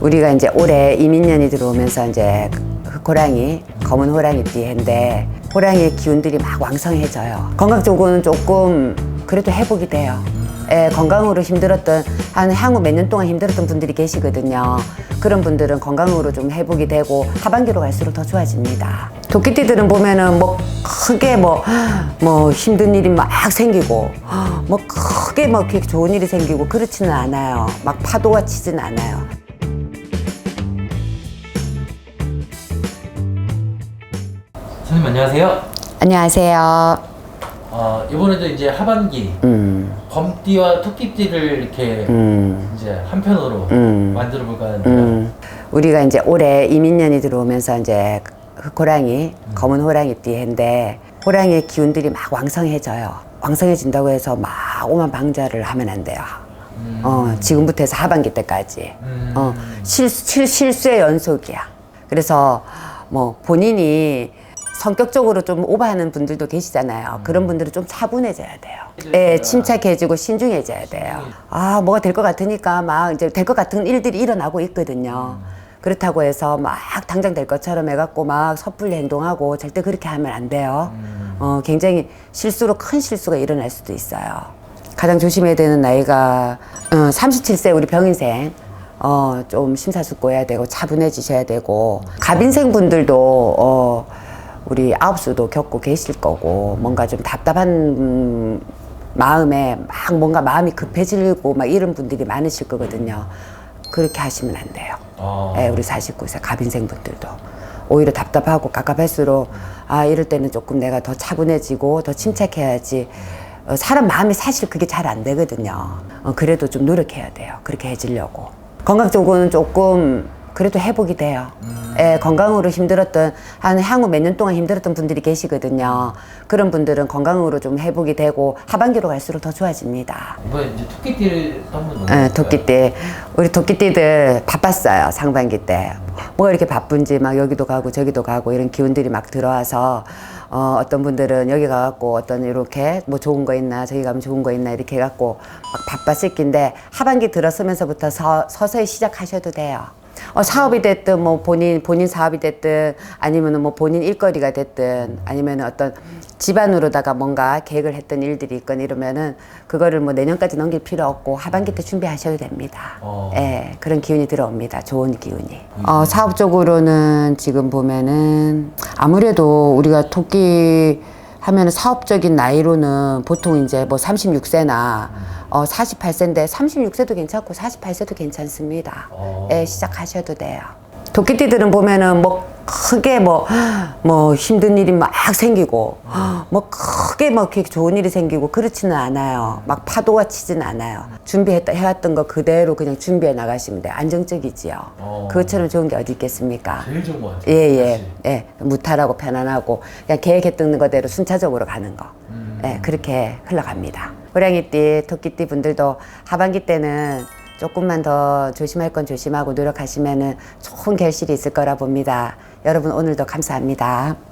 우리가 이제 올해 이민년이 들어오면서 이제 흑호랑이, 검은 호랑이 띠인데 호랑이의 기운들이 막 왕성해져요. 건강적으로는 조금 그래도 회복이 돼요. 예, 건강으로 힘들었던 한 향후 몇 년 동안 힘들었던 분들이 계시거든요. 그런 분들은 건강으로 좀 회복이 되고 하반기로 갈수록 더 좋아집니다. 도끼띠들은 보면은 뭐 크게 뭐, 뭐 힘든 일이 막 생기고 뭐 크게 뭐 이렇게 좋은 일이 생기고 그렇지는 않아요. 막 파도가 치진 않아요. 선생님 안녕하세요. 안녕하세요. 어, 이번에도 이제 하반기 음, 범띠와 토끼띠를 이렇게 음, 이제 한 편으로 음. 만들어 볼까 하는데 음. 우리가 이제 올해 이민년이 들어오면서 이제 흑호랑이, 검은 호랑이 띠 인데 호랑이의 기운들이 막 왕성해져요. 왕성해진다고 해서 막 오만 방자를 하면 안 돼요. 음. 어, 지금부터 해서 하반기 때까지. 음. 어, 실수, 실, 실수의 연속이야. 그래서 뭐 본인이 성격적으로 좀 오버하는 분들도 계시잖아요. 그런 분들은 좀 차분해져야 돼요. 예, 침착해지고 신중해져야 돼요. 아, 뭐가 될 것 같으니까 막 이제 될 것 같은 일들이 일어나고 있거든요. 그렇다고 해서 막 당장 될 것처럼 해갖고 막 섣불리 행동하고 절대 그렇게 하면 안 돼요. 어, 굉장히 실수로 큰 실수가 일어날 수도 있어요. 가장 조심해야 되는 나이가 어, 37세 우리 병인생 어, 좀 심사숙고해야 되고 차분해지셔야 되고 갑인생 분들도 어, 우리 아홉수도 겪고 계실 거고 뭔가 좀 답답한 음, 마음에 막 뭔가 마음이 급해지고 막 이런 분들이 많으실 거거든요. 그렇게 하시면 안 돼요. 어. 예, 우리 49세 갑인생 분들도 오히려 답답하고 깝깝할수록 아 이럴 때는 조금 내가 더 차분해지고 더 침착해야지 어, 사람 마음이 사실 그게 잘 안 되거든요 어, 그래도 좀 노력해야 돼요 그렇게 해지려고 건강적으로는 조금 그래도 회복이 돼요. 예, 건강으로 힘들었던 한 향후 몇 년 동안 힘들었던 분들이 계시거든요. 그런 분들은 건강으로 좀 회복이 되고 하반기로 갈수록 더 좋아집니다. 이번에 이제 토끼띠를 한번 예, 만나볼까요? 토끼띠. 우리 토끼띠들 바빴어요 상반기 때. 뭐가 이렇게 바쁜지 막 여기도 가고 저기도 가고 이런 기운들이 막 들어와서 어, 어떤 분들은 여기 가갖고 어떤 이렇게 뭐 좋은 거 있나 저기 가면 좋은 거 있나 이렇게 해갖고 막 바빴을 낀데 하반기 들어서면서부터 서, 서서히 시작하셔도 돼요. 어, 사업이 됐든 뭐 본인 본인 사업이 됐든 아니면은 뭐 본인 일거리가 됐든 아니면은 어떤 집안으로다가 뭔가 계획을 했던 일들이 있건 이러면은 그거를 뭐 내년까지 넘길 필요 없고 하반기 때 준비하셔도 됩니다. 어. 예, 그런 기운이 들어옵니다. 좋은 기운이. 어, 사업적으로는 지금 보면은 아무래도 우리가 토끼 하면은 사업적인 나이로는 보통 이제 뭐 36세나 어, 48세인데 36세도 괜찮고 48세도 괜찮습니다. 어. 예, 시작하셔도 돼요. 도끼띠들은 보면은 뭐 크게 뭐, 뭐 힘든 일이 막 생기고, 뭐 크게 뭐 이렇게 좋은 일이 생기고 그렇지는 않아요. 막 파도가 치진 않아요. 준비했다, 해왔던 거 그대로 그냥 준비해 나가시면 돼요. 안정적이지요. 어. 그것처럼 좋은 게 어디 있겠습니까? 제일 좋은 것 같아요. 예, 예, 사실. 예. 무탈하고 편안하고, 그냥 계획했던 거대로 순차적으로 가는 거. 음. 예, 그렇게 흘러갑니다. 호랑이띠, 토끼띠 분들도 하반기 때는 조금만 더 조심할 건 조심하고 노력하시면은 좋은 결실이 있을 거라 봅니다. 여러분 오늘도 감사합니다.